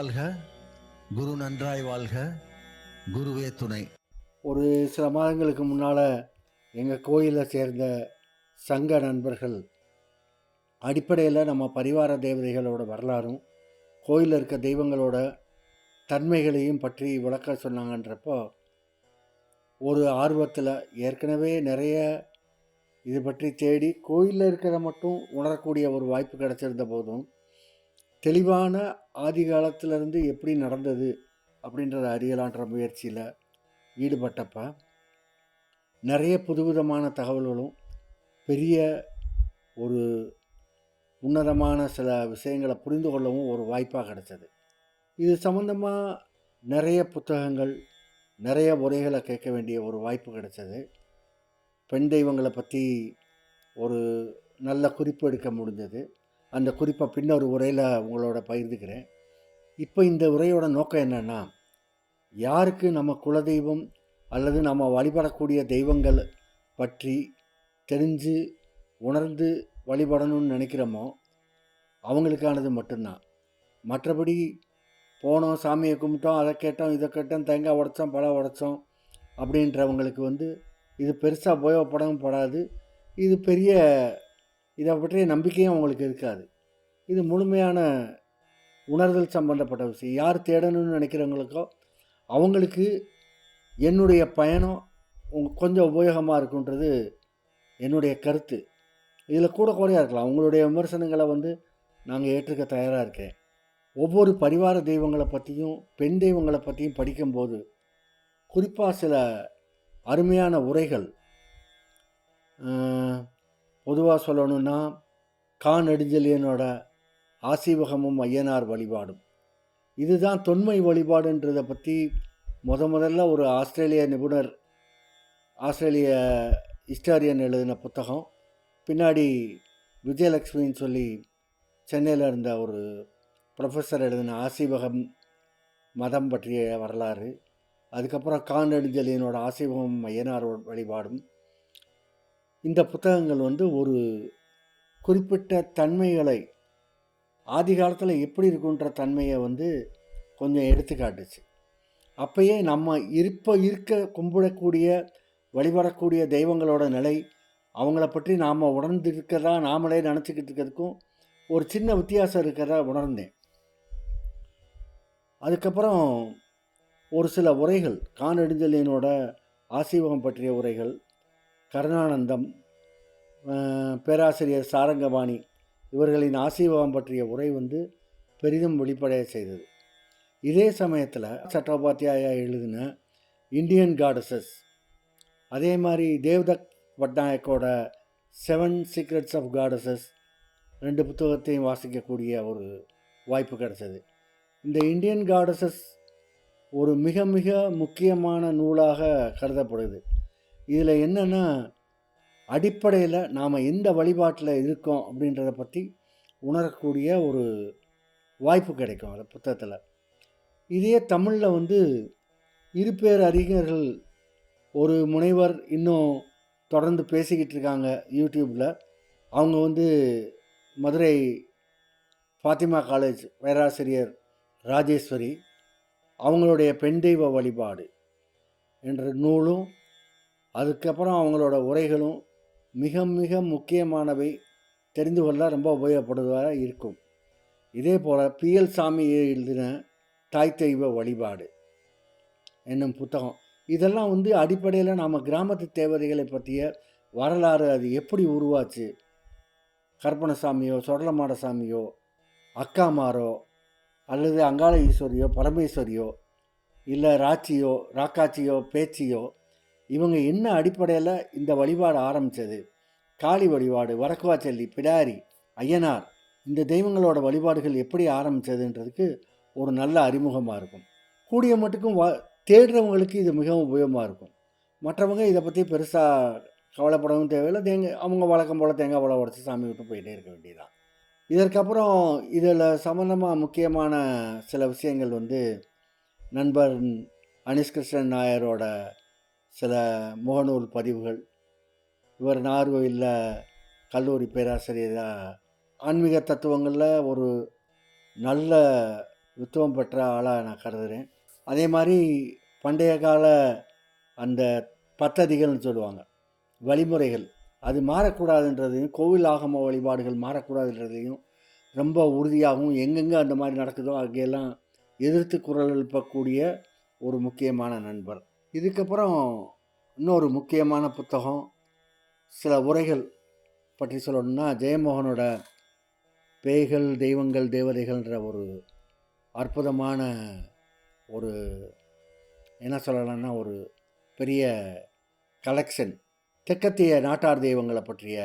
வாழ்க. குரு நன்றாய் வாழ்க. குருவே துணை. ஒரு சில மாதங்களுக்கு முன்னால் எங்கள் கோயிலை சேர்ந்த சங்க நண்பர்கள் அடிப்படையில் நம்ம பரிவார தேவதைகளோட வரலாறும் கோயிலில் இருக்க தெய்வங்களோட தன்மைகளையும் பற்றி விளக்க சொன்னாங்கன்றப்போ ஒரு ஆர்வத்தில் ஏற்கனவே நிறைய இது பற்றி தேடி கோயிலில் இருக்கிறத மட்டும் உணரக்கூடிய ஒரு வாய்ப்பு கிடச்சிருந்த போதும் தெளிவான ஆதி காலத்திலேருந்து எப்படி நடந்தது அப்படின்றத அறியலான்ற முயற்சியில் ஈடுபட்டப்ப நிறைய புதுவிதமான தகவல்களும் பெரிய ஒரு உன்னதமான சில விஷயங்களை புரிந்து கொள்ளவும் ஒரு வாய்ப்பாக கிடைச்சது. இது சம்மந்தமாக நிறைய புத்தகங்கள் நிறைய உரைகளை கேட்க வேண்டிய ஒரு வாய்ப்பு கிடைச்சது. பெண் தெய்வங்களை பற்றி ஒரு நல்ல குறிப்பு எடுக்க முடிஞ்சது. அந்த குறிப்பை பின்னொரு உரையில் உங்களோட பகிர்ந்துக்கிறேன். இப்போ இந்த உரையோட நோக்கம் என்னென்னா யாருக்கு நம்ம குலதெய்வம் அல்லது நம்ம வழிபடக்கூடிய தெய்வங்கள் பற்றி தெரிஞ்சு உணர்ந்து வழிபடணும்னு நினைக்கிறோமோ அவங்களுக்கானது மட்டும்தான். மற்றபடி போனோம் சாமியை கும்பிட்டோம் அதை கேட்டோம் இதை கேட்டோம் தேங்காய் உடைச்சோம் பழம் உடைச்சோம் அப்படின்றவங்களுக்கு வந்து இது பெருசாக உபயோகப்படவும் படாது. இது பெரிய இதை பற்றிய நம்பிக்கையும் அவங்களுக்கு இருக்காது. இது முழுமையான உணர்தல் சம்பந்தப்பட்ட விஷயம். யார் தேடணும்னு நினைக்கிறவங்களுக்கோ அவங்களுக்கு என்னுடைய பயணம் உங்க- கொஞ்சம் உபயோகமாக இருக்குன்றது என்னுடைய கருத்து. இதில் கூட குறையாக இருக்கலாம். அவங்களுடைய விமர்சனங்களை வந்து நாங்கள் ஏற்றுக்க தயாராக இருக்கேன். ஒவ்வொரு பரிவார தெய்வங்களை பற்றியும் பெண் தெய்வங்களை பற்றியும் படிக்கும்போது குறிப்பாக சில அருமையான உரைகள் பொதுவாக சொல்லணும்னா கா நெடுஞ்செழியனோட ஆசீவகமும் ஐயனார் வழிபாடும். இதுதான் தொன்மை வழிபாடுன்றதை பற்றி முத முதல்ல ஒரு ஆஸ்திரேலிய நிபுணர் ஆஸ்திரேலிய ஹிஸ்டாரியன் எழுதின புத்தகம். பின்னாடி விஜயலக்ஷ்மின்னு சொல்லி சென்னையில் இருந்த ஒரு ப்ரொஃபஸர் எழுதின ஆசீவகம் மதம் பற்றிய வரலாறு. அதுக்கப்புறம் கான் நெடுஞ்செழியனோட ஆசீவகம் ஐயனார் வழிபாடும். இந்த புத்தகங்கள் வந்து ஒரு குறிப்பிட்ட தன்மைகளை ஆதி காலத்தில் எப்படி இருக்குன்ற தன்மையை வந்து கொஞ்சம் எடுத்துக்காட்டுச்சு அப்பயே நம்ம இருப்ப இருக்க கும்பிடக்கூடிய வழிபடக்கூடிய தெய்வங்களோட நிலை அவங்கள பற்றி நாம் உணர்ந்து இருக்கிறதா நாமளே நினச்சிக்கிட்டு இருக்கிறதுக்கும் ஒரு சின்ன வித்தியாசம் இருக்கிறதா உணர்ந்தேன். அதுக்கப்புறம் ஒரு சில உரைகள் கானெடுஞ்சலியனோட ஆசீவகம் பற்றிய உரைகள் கருணானந்தம் பேராசிரியர் சாரங்கபாணி இவர்களின் ஆசீர்வாதம் பற்றிய உரை வந்து பெரிதும் வெளிப்படைய செய்தது. இதே சமயத்தில் சட்டோபாத்தியாயா எழுதின இந்தியன் காடஸஸ் அதே மாதிரி தேவ்தக் பட்நாயக்கோட செவன் சீக்ரெட்ஸ் ஆஃப் காடஸஸ் ரெண்டு புத்தகத்தையும் வாசிக்கக்கூடிய ஒரு வாய்ப்பு கிடைச்சது. இந்த இந்தியன் காடஸஸ் ஒரு மிக மிக முக்கியமான நூலாக கருதப்படுது. இதில் என்னென்னா அடிப்படையில் நாம் எந்த வழிபாட்டில் இருக்கோம் அப்படின்றத பற்றி உணரக்கூடிய ஒரு வாய்ப்பு கிடைக்கும் அந்த புத்தகத்தில். இதே தமிழில் வந்து இருபேர் அறிஞர்கள் ஒரு முனைவர் இன்னும் தொடர்ந்து பேசிக்கிட்டு இருக்காங்க யூடியூப்பில். அவங்க வந்து மதுரை ஃபாத்திமா காலேஜ் பேராசிரியர் ராஜேஸ்வரி அவங்களுடைய பெண் தெய்வ வழிபாடு என்ற நூலும் அதுக்கப்புறம் அவங்களோட உரைகளும் மிக மிக முக்கியமானவை. தெரிந்து கொள்ள ரொம்ப உபயோகப்படுவதாக இருக்கும். இதே போல் பிஎல் சாமி எழுதின தாய் தெய்வ வழிபாடு என்னும் புத்தகம். இதெல்லாம் வந்து அடிப்படையில் நாம் கிராமத்து தேவதைகளை பற்றிய வரலாறு அது எப்படி உருவாச்சு? கற்பனசாமியோ சொடலமாட சாமியோ அக்காமாரோ அல்லது அங்காள ஈஸ்வரியோ பரமேஸ்வரியோ இல்லை ராச்சியோ ராக்காச்சியோ பேச்சியோ இவங்க என்ன அடிப்படையில் இந்த வழிபாடு ஆரம்பித்தது காளி வழிபாடு வடக்குவாச்சல்லி பிடாரி ஐயனார் இந்த தெய்வங்களோட வழிபாடுகள் எப்படி ஆரம்பித்ததுன்றதுக்கு ஒரு நல்ல அறிமுகமாக இருக்கும். கூடிய மட்டுக்கும் வ தேடுறவங்களுக்கு இது மிகவும் உபயோகமாக இருக்கும். மற்றவங்க இதை பற்றி பெருசாக கவலைப்படவும் தேவையில்லை. தேங்காய் அவங்க வழக்கம் போல் தேங்காய் பழம் உடச்சி சாமி விட்டு போயிட்டே இருக்க வேண்டியதுதான். இதற்கப்புறம் இதில் சம்மந்தமாக முக்கியமான சில விஷயங்கள் வந்து நண்பர் அனிஷ் கிருஷ்ணன் நாயரோட சில முகநூல் பதிவுகள். இவர் நார்கோயிலில் கல்லூரி பேராசிரியராக ஆன்மீக தத்துவங்களில் ஒரு நல்ல வித்துவம் பெற்ற ஆளாக நான் கருதுகிறேன் அதே மாதிரி பண்டைய கால அந்த பத்ததிகள்னு சொல்லுவாங்க வழிமுறைகள். அது மாறக்கூடாதுன்றதையும் கோவில் ஆகம வழிபாடுகள் மாறக்கூடாதுன்றதையும் ரொம்ப உறுதியாகவும் எங்கெங்கே அந்த மாதிரி நடக்குதோ அங்கெல்லாம் எதிர்த்து குரல் எழுப்பக்கூடிய ஒரு முக்கியமான நண்பர். இதுக்கப்புறம் இன்னொரு முக்கியமான புத்தகம் சில உரைகள் பற்றி சொல்லணும்னா ஜெயமோகனோட பேய்கள் தெய்வங்கள் தேவதைகள்ன்ற ஒரு அற்புதமான ஒரு என்ன சொல்லலாம்னா ஒரு பெரிய கலெக்ஷன் தெற்கத்திய நாட்டார் தெய்வங்களை பற்றிய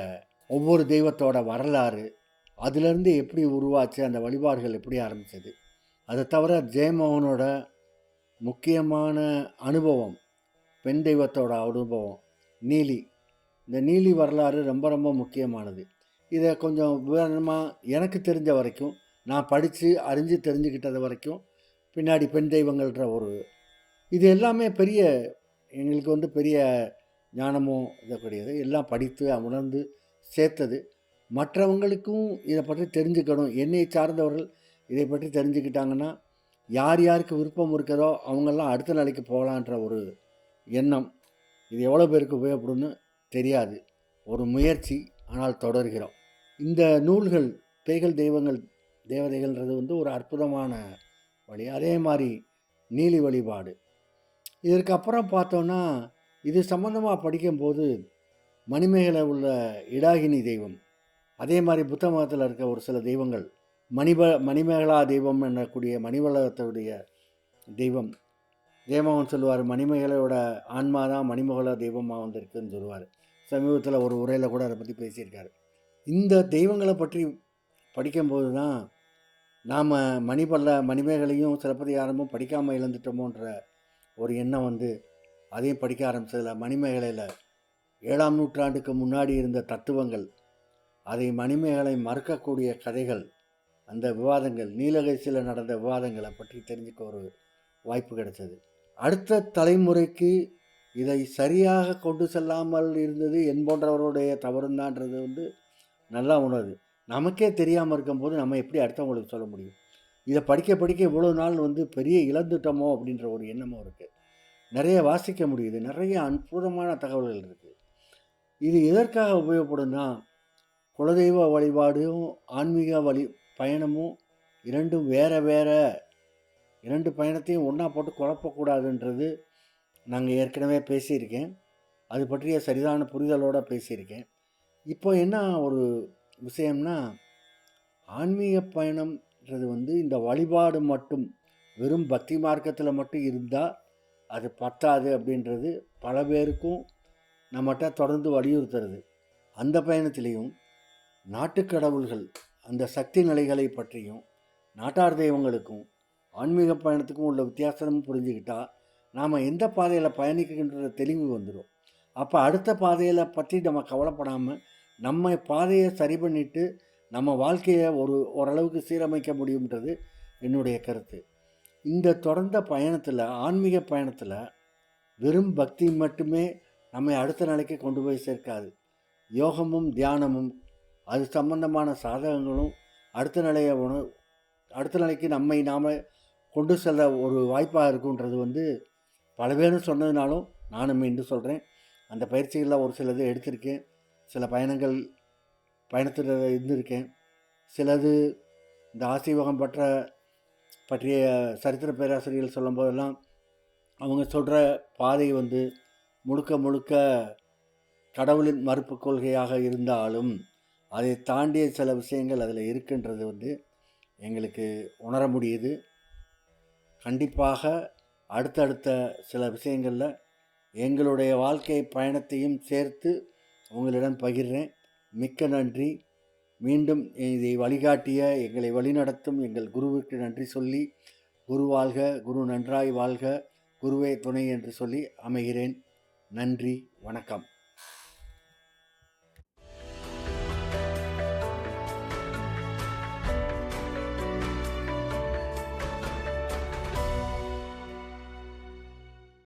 ஒவ்வொரு தெய்வத்தோட வரலாறு அதுலேருந்து எப்படி உருவாச்சு அந்த வழிபாடுகள் எப்படி ஆரம்பித்தது அதை தவிர ஜெயமோகனோட முக்கியமான அனுபவம். பெண் தெய்வத்தோட அனுபவம். நீலி. இந்த நீலி வரலாறு ரொம்ப ரொம்ப முக்கியமானது. இதை கொஞ்சம் விவரமாக எனக்கு தெரிஞ்ச வரைக்கும் நான் படித்து அறிஞ்சு தெரிஞ்சுக்கிட்டது வரைக்கும் பின்னாடி பெண் தெய்வங்கள்ன்ற ஒரு இது எல்லாமே பெரிய எங்களுக்கு வந்து பெரிய ஞானமோ இதை எல்லாம் படித்து உணர்ந்து சேர்த்தது. மற்றவங்களுக்கும் இதை பற்றி தெரிஞ்சுக்கணும். என்னை சார்ந்தவர்கள் இதை பற்றி தெரிஞ்சுக்கிட்டாங்கன்னா யார் யாருக்கு விருப்பம் இருக்கிறதோ அவங்கெல்லாம் அடுத்த நிலைக்கு போகலான்ற ஒரு எண்ணம். இது எவ்வளோ பேருக்கு உபயோகப்படும்னு தெரியாது. ஒரு முயற்சி ஆனால் தொடர்கிறோம். இந்த நூல்கள் பேய்கள் தெய்வங்கள் தேவதைகள்ன்றது வந்து ஒரு அற்புதமான வழி. அதே மாதிரி நீலி வழிபாடு. இதற்கு அப்புறம் பார்த்தோன்னா இது சம்மந்தமாக படிக்கும்போது மணிமேகலை உள்ள இடாகினி தெய்வம். அதே மாதிரி புத்த மதத்தில் இருக்க ஒரு சில தெய்வங்கள் மணிப மணிமேகலா தெய்வம் எனக்கூடிய மணிவளகத்துடைய தெய்வம். ஜெயமோகன் சொல்லுவார் மணிமேகலையோட ஆன்மா தான் மணிமேகலா தெய்வமாக வந்திருக்குன்னு சொல்லுவார். சமீபத்தில் ஒரு உரையில் கூட அதை பற்றி பேசியிருக்காரு. இந்த தெய்வங்களை பற்றி படிக்கும்போது தான் நாம் மணிபல்ல மணிமேகலையும் சிலப்பதிகாரமும் படிக்காமல் இழந்துட்டோமோன்ற ஒரு எண்ணம் வந்து அதையும் படிக்க ஆரம்பித்ததில் மணிமேகலையில் ஏழாம் நூற்றாண்டுக்கு முன்னாடி இருந்த தத்துவங்கள் அதை மணிமேகலை மறுக்கக்கூடிய கதைகள் அந்த விவாதங்கள் நீலகேசியில் நடந்த விவாதங்களை பற்றி தெரிஞ்சுக்க ஒரு வாய்ப்பு கிடைச்சது. அடுத்த தலைமுறைக்கு இதை சரியாக கொண்டு செல்லாமல் இருந்தது என் போன்றவருடைய தவறுந்தான்றது வந்து நல்லா உணர்வு நமக்கே தெரியாமல் இருக்கும்போது நம்ம எப்படி அடுத்தவங்களுக்கு சொல்ல முடியும்? இதை படிக்க படிக்க இவ்வளோ நாள் வந்து பெரிய இழந்துட்டோமோ அப்படின்ற ஒரு எண்ணமும் இருக்குது நிறைய வாசிக்க முடியுது. நிறைய அற்புதமான தகவல்கள் இருக்குது இது எதற்காக உபயோகப்படும்னா குலதெய்வ வழிபாடும் ஆன்மீக வழி பயணமும் இரண்டும் வேற வேற. இரண்டு பயணத்தையும் ஒன்றா போட்டு குழப்பக்கூடாதுன்றது நாங்கள் ஏற்கனவே பேசியிருக்கேன். அது பற்றிய சரிதான புரிதலோடு பேசியிருக்கேன். இப்போ என்ன ஒரு விஷயம்னா ஆன்மீக பயணம்ன்றது வந்து இந்த வழிபாடு மட்டும் வெறும் பக்தி மார்க்கத்தில் மட்டும் இருந்தால் அது பத்தாது அப்படின்றது பல பேருக்கும் நம்மகிட்ட தொடர்ந்து வலியுறுத்துறது. அந்த பயணத்திலையும் நாட்டுக்கடவுள்கள் அந்த சக்தி நிலைகளை பற்றியும் நாட்டார் தெய்வங்களுக்கும் ஆன்மீக பயணத்துக்கும் உள்ள வித்தியாசமும் புரிஞ்சுக்கிட்டா நாம் எந்த பாதையில் பயணிக்கின்ற தெளிவு வந்துடும் அப்போ அடுத்த பாதையில் பற்றி நம்ம கவலைப்படாமல் நம்ம பாதையை சரி பண்ணிட்டு நம்ம வாழ்க்கையை ஒரு ஓரளவுக்கு சீரமைக்க முடியுன்றது என்னுடைய கருத்து. இந்த தொடர்ந்த பயணத்தில் ஆன்மீக பயணத்தில் வெறும் பக்தி மட்டுமே நம்மை அடுத்த நிலைக்கு கொண்டு போய் சேர்க்காது. யோகமும் தியானமும் அது சம்பந்தமான சாதகங்களும் அடுத்த நிலையை உண அடுத்த நிலைக்கு நம்மை நாம் கொண்டு செல்ல ஒரு வாய்ப்பாக இருக்குன்றது வந்து பல பேரும் சொன்னதுனாலும் நானும் மீண்டும் சொல்கிறேன் அந்த பயிற்சிகளில் ஒரு சிலது எடுத்திருக்கேன். சில பயணங்கள் பயணத்தில் இருந்திருக்கேன். சிலது இந்த ஆசீவகம் பற்ற பற்றிய சரித்திர பேராசிரியர்கள் சொல்லும்போதெல்லாம் அவங்க சொல்கிற பாதை வந்து முழுக்க முழுக்க கடவுளின் மறுப்பு கொள்கையாக இருந்தாலும் அதை தாண்டிய சில விஷயங்கள் அதில் இருக்குன்றது வந்து எங்களுக்கு உணர முடியுது. கண்டிப்பாக அடுத்தடுத்த சில விஷயங்களில் எங்களுடைய வாழ்க்கை பயணத்தையும் சேர்த்து உங்களிடம் பகிர்றேன். மிக்க நன்றி. மீண்டும் இதை வழிகாட்டிய எங்களை வழிநடத்தும் எங்கள் குருவுக்கு நன்றி சொல்லி குரு வாழ்க குரு நன்றாய் வாழ்க குருவே துணை என்று சொல்லி அமைகிறேன். நன்றி வணக்கம்.